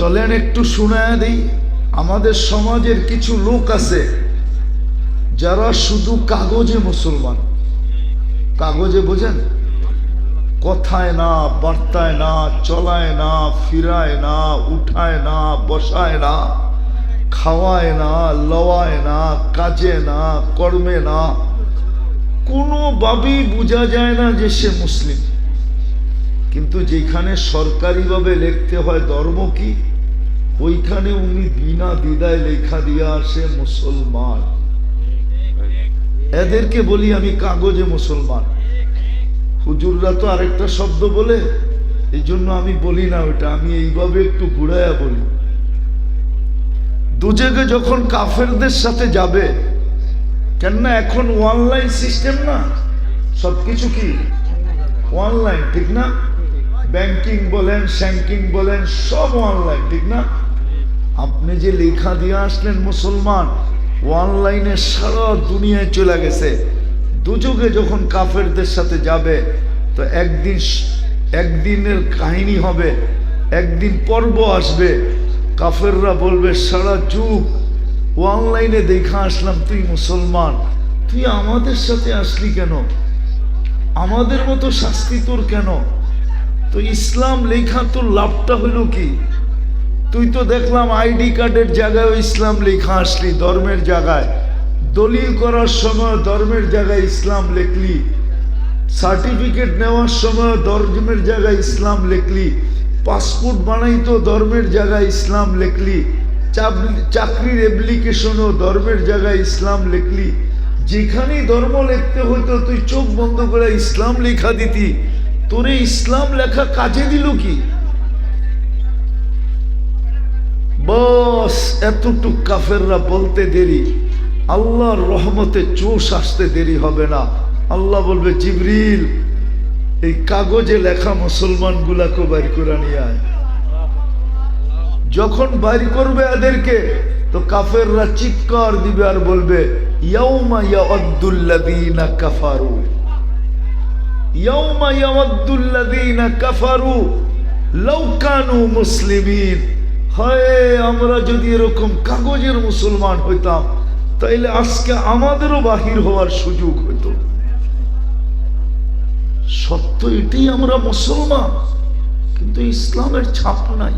চলেন একটু শোনায় দিই। আমাদের সমাজের কিছু লোক আছে, যারা শুধু কাগজে মুসলমান। কাগজে বোঝেন? কথায় না, বার্তায় না, চলায় না, ফিরায় না, উঠায় না, বসায় না, খাওয়ায় না, লওয়ায় না, কাজে না, কর্মে না। কোনোভাবেই বোঝা যায় না যে সে মুসলিম। কিন্তু যেখানে সরকারিভাবে লিখতে হয়, ধর্ম কি? ওইখানে উনি বিনা দ্বিধায় লেখা দিয়ে আসে মুসলমান। এদেরকে বলি আমি কাগজে মুসলমান। হুজুররা তো আরেকটা শব্দ বলে এই জন্য আমি বলি না ওটা আমি এইভাবে একটু ঘুরাইয়া বলি। দুজেগে যখন কাফেরদের সাথে যাবে, কেননা এখন অনলাইন সিস্টেম না সব কিছু কি? অনলাইন ঠিক না? ব্যাংকিং বলেন স্যাঙ্কিং বলেন, সব অনলাইন ঠিক না? আপনি যে লেখা দিয়ে আসলেন মুসলমান, অনলাইনে সারা দুনিয়ায় চলে গেছে। দুযোগে যখন কাফেরদের সাথে যাবে, তো একদিন একদিনের কাহিনী হবে, একদিন পর্ব আসবে। কাফেররা বলবে, সারা যুগ অনলাইনে দেখা আসলাম, তুই মুসলমান, তুই আমাদের সাথে আসলি কেন? আমাদের মতো শাস্তি তোর কেন? তো ইসলাম লেখা তোর লাভটা হলো কি? তুই তো দেখলাম আইডি কার্ডের জায়গায় ইসলাম লেখা আসলি, ধর্মের জায়গায়। দলিল করার সময় ধর্মের জায়গায় ইসলাম লেখলি। সার্টিফিকেট নেওয়ার সময় ধর্মের জায়গায় ইসলাম লেখলি। পাসপোর্ট বানাইতো ধর্মের জায়গায় ইসলাম লেখলি। চাকরির অ্যাপ্লিকেশনও ধর্মের জায়গায় ইসলাম লেখলি। যেখানেই ধর্ম লিখতে হইতো তুই চোখ বন্ধ করে ইসলাম লেখা দিতি। তোরে ইসলাম লেখা কাজে দিল কি? বস, এতটুক কাফেররা বলতে দেরি। আল্লাহর রহমতে চোষ আসতে দেরি হবে না। আল্লাহ বলবে, জিবরিল, এই কাগজে লেখা মুসলমান গুলাকে বাইর করে নিয়ে যখন বাইর করবে এদেরকে, তো কাফেররা চিৎকার দিবে আর বলবে, ইয়াউমা কাফারু। ইয়াউমা ইয়াওয়াদ্দুল্লাযীনা কাফারু, লাউ কানু মুসলিমিন। হয়, আমরা যদি এরকম কাগজের মুসলমান হইতাম, তাইলে আজকে আমাদেরও বাহির হওয়ার সুযোগ হইতো। সত্য এটাই আমরা মুসলমান, কিন্তু ইসলামের ছাপ নাই।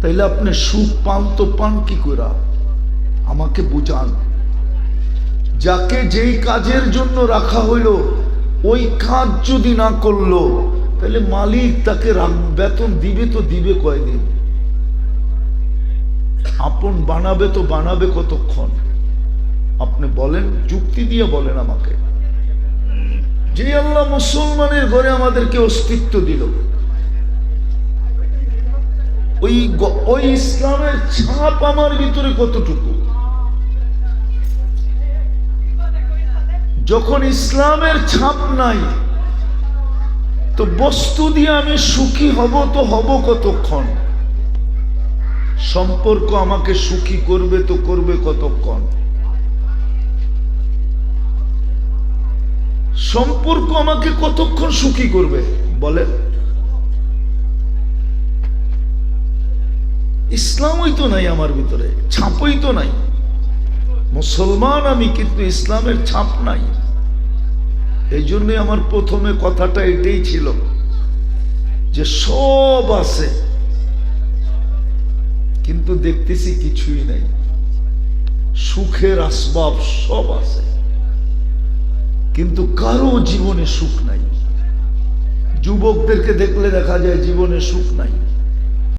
তাইলে আপনি সুখ পান তো পান কি করে আমাকে বুঝান। যাকে যেই কাজের জন্য রাখা হইল, ওই কাজ যদি না করল তাহলে মালিক তাকে বেতন দিবে তো দিবে কয়দিন? আপন বানাবে তো বানাবে কতক্ষণ? আপনি বলেন, যুক্তি দিয়ে বলেন আমাকে। যে আল্লাহ মুসলমানের ঘরে আমাদেরকে অস্তিত্ব দিল, ওই ওই ইসলামের ছাপ আমার ভিতরে কতটুকু? যখন ইসলামের ছাপ নাই তো বস্তু দিয়ে আমি সুখী হব তো হব কতক্ষণ? সম্পর্ক আমাকে সুখী করবে তো করবে কতক্ষণ? সম্পর্ক আমাকে কতক্ষণ সুখী করবে? বলে ইসলামই তো নাই আমার ভিতরে, ছাপই তো নাই। মুসলমান আমি, কিন্তু ইসলামের ছাপ নাই। এই জন্যই আমার প্রথমে কথাটা এটাই ছিল যে সব আছে, কিন্তু দেখতেছি কিছুই নাই। সুখের আসবাব সব আছে, কিন্তু কারও জীবনে সুখ নাই। যুবকদেরকে দেখলে দেখা যায় জীবনে সুখ নাই।